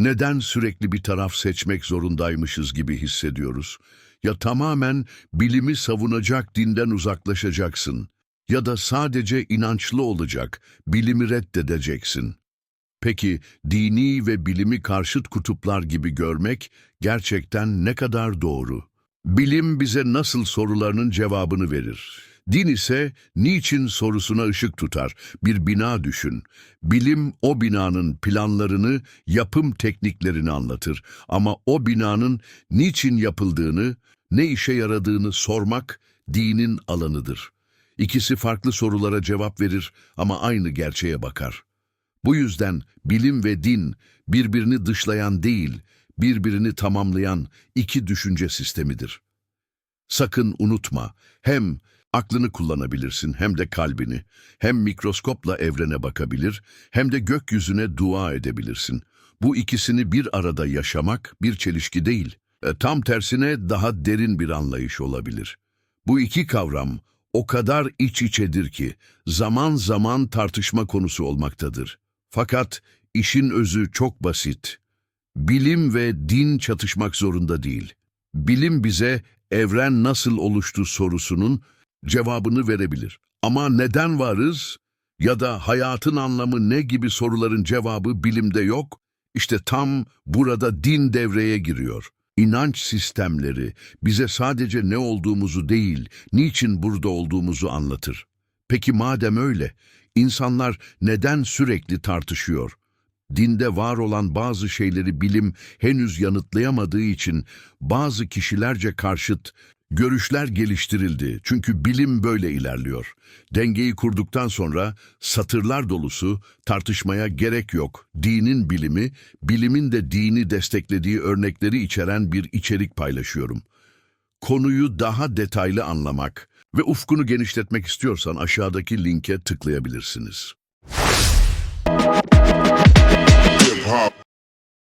Neden sürekli bir taraf seçmek zorundaymışız gibi hissediyoruz? Ya tamamen bilimi savunacak dinden uzaklaşacaksın ya da sadece inançlı olacak, bilimi reddedeceksin. Peki dini ve bilimi karşıt kutuplar gibi görmek gerçekten ne kadar doğru? Bilim bize nasıl sorularının cevabını verir. Din ise niçin sorusuna ışık tutar. Bir bina düşün. Bilim o binanın planlarını, yapım tekniklerini anlatır. Ama o binanın niçin yapıldığını, ne işe yaradığını sormak dinin alanıdır. İkisi farklı sorulara cevap verir ama aynı gerçeğe bakar. Bu yüzden bilim ve din birbirini dışlayan değil, birbirini tamamlayan iki düşünce sistemidir. Sakın unutma, hem aklını kullanabilirsin hem de kalbini, hem mikroskopla evrene bakabilir, hem de gökyüzüne dua edebilirsin. Bu ikisini bir arada yaşamak bir çelişki değil, e, tam tersine daha derin bir anlayış olabilir. Bu iki kavram o kadar iç içedir ki zaman zaman tartışma konusu olmaktadır. Fakat işin özü çok basit. Bilim ve din çatışmak zorunda değil. Bilim bize evren nasıl oluştu sorusunun cevabını verebilir. Ama neden varız ya da hayatın anlamı ne gibi soruların cevabı bilimde yok. İşte tam burada din devreye giriyor. İnanç sistemleri bize sadece ne olduğumuzu değil, niçin burada olduğumuzu anlatır. Peki madem öyle, insanlar neden sürekli tartışıyor? Dinde var olan bazı şeyleri bilim henüz yanıtlayamadığı için bazı kişilerce karşıt görüşler geliştirildi. Çünkü bilim böyle ilerliyor. Dengeyi kurduktan sonra satırlar dolusu tartışmaya gerek yok. Dinin bilimi, bilimin de dini desteklediği örnekleri içeren bir içerik paylaşıyorum. Konuyu daha detaylı anlamak ve ufkunu genişletmek istiyorsan aşağıdaki linke tıklayabilirsiniz. Hip hop.